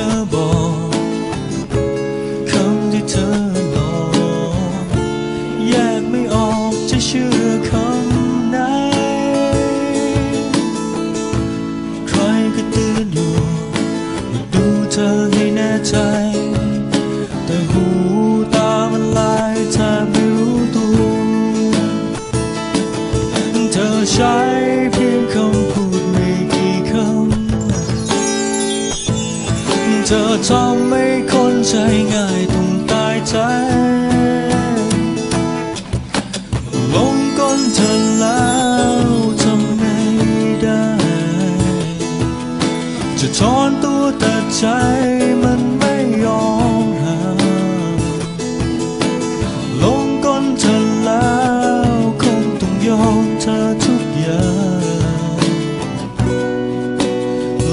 ธอบอกคำที่เธอหลอกแยกไม่ออกจะเชื่อคำไหน ใครก็เตือนอยู่ว่าดูเธอให้แน่ใจ แต่หูตามันลายแทบไม่รู้ตัว เธอใช้ ธอทำให้คนใจง่ายต้องตายใจลงก้นเธอแล้วทำไงได้ จะถอนตัวแต่ใจมันไม่ยอมห่างลงก้นเธอแล้วคงต้องยอมเธอทุกอย่าง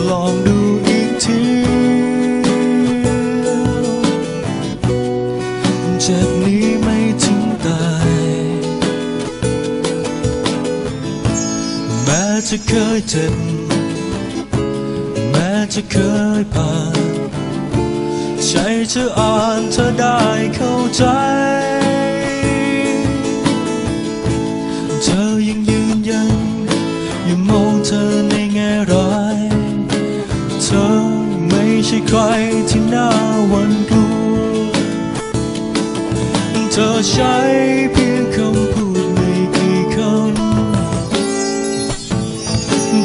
ลองดู จะเคยเจ็บ แม้จะเคยผ่านใช่เธออ่านเธอได้เข้าใจ เธอยังยืนยันอย่ามองเธอในแง่ร้าย เธอไม่ใช่ใครที่น่าหวั่นกลัวเธอใช้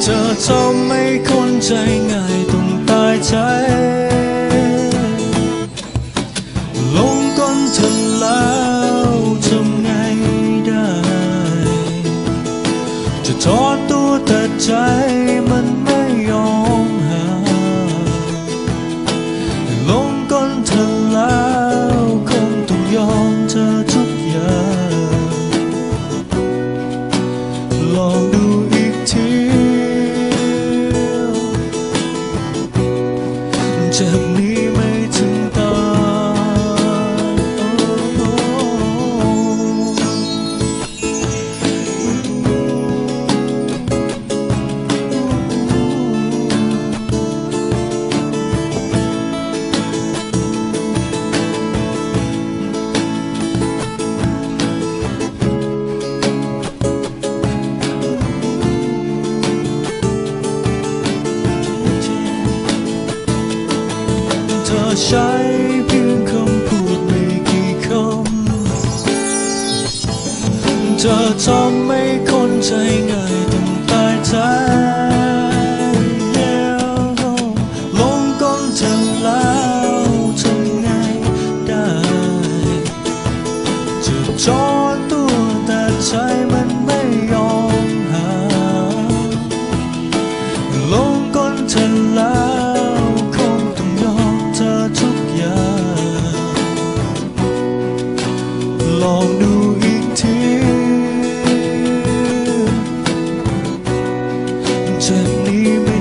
เธอทำให้คนใจง่ายต้องตายใจ ลงก้นเธอแล้วทำไงได้ จะทอดตัวแต่ใจมันไม่ ใช้เพียงคำพูดไม่กี่คำเธอทำไม่ ลองดูอีกทีจ็นี้